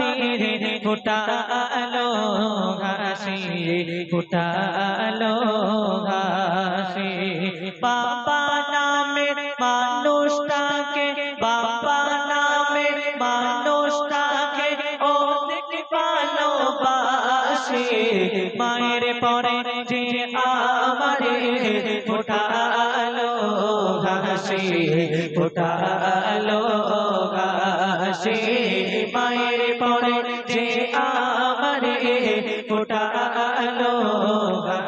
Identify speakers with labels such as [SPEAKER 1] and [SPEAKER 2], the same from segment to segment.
[SPEAKER 1] আমারে ফুটালো হাসি ফুটালো হাসি বাবা নামে মানুষটাকে বাবা নামে মানুষটাকে ও দেখে ভালোবাসে। মায়ের পরে যে আমারে ফুটালো হাসি ফুটালো হাসি মায়ের পরে যে আমার ফোটা আলো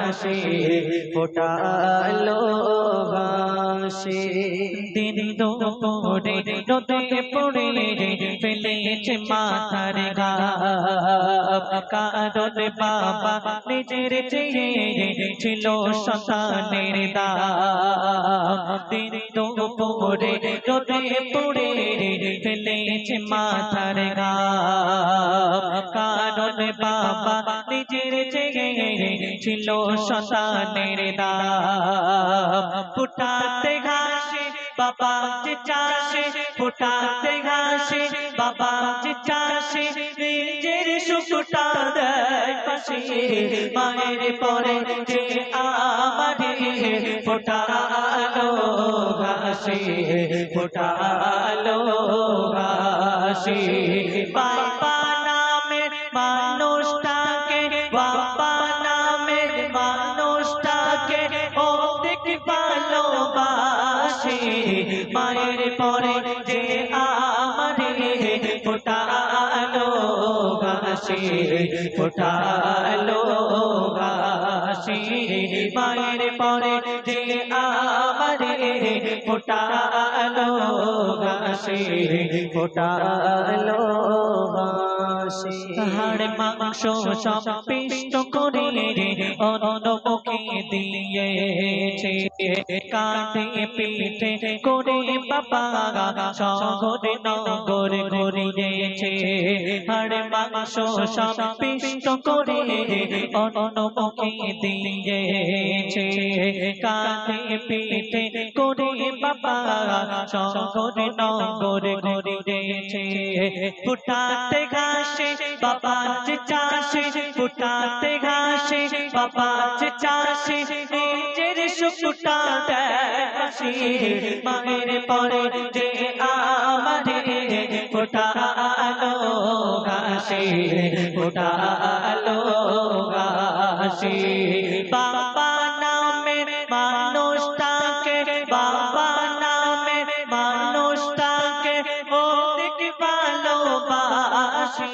[SPEAKER 1] আসে ফোটা ফুটালো হাসি দিন দুপুরে রোদে পড়ে ফেলেছে মাথার ঘাম কারণ বাবা নিজের চেয়ে ছিল সন্তানের দাম। দিন দুপুরে রোদে পড়ে ফেলেছে মাথার ঘাম কারণ বাবা নিজের চেয়ে ছিল সন্তানের দাম। ফুটাতে ঘাসে বাবা যে চাষে ফুটাতে ঘাসে, বাবা যে চাষে, নিজের সুখটা দেয় মায়ের পরে যে আমারে, ফোটালো ঘাসে ফোটালো ঘাসে। বাবা নামের মানুষটাকে, বাবা নামের মানুষটাকে, ও দেখি ভালোবাসে মায়ের পরে যে আমারে ফোটালো ঘাসে ফোটালো ঘাসে, মায়ের পরে যে আমারে ফোটালো ঘাসে, ফোটালো হাড় মাংস সব পিষ্ট করে অনমুখে দিয়েছে। কাঁধে পিঠে করে বাবা শহরে নগর ঘুরিয়েছে হাড় মাংস সব পিষ্ট করে অনমুখে দিয়েছে। কাঁধে পিঠে করে বাবা শহরে নগর ঘুরিয়েছে ফুটাতে ঘাসে বাবা যে চাষে, ফুটাতে ঘাসে বাবা চাষে, নিজের সুখটা দেশে মায়ের পরে যে আমাদের আমারে ফুটালো ঘাসে ফুটালো ঘাসে। বাবা ভালোবাসে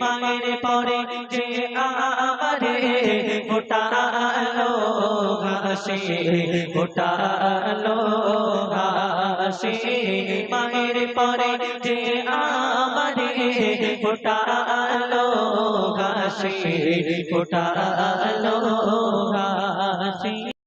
[SPEAKER 1] মায়ের পরে যে আমারে ফোটালো ঘাসে ফোটালো ঘাসে মায়ের পরে যে আমারে ফোটালো ঘাসে ফোটালো ঘাসে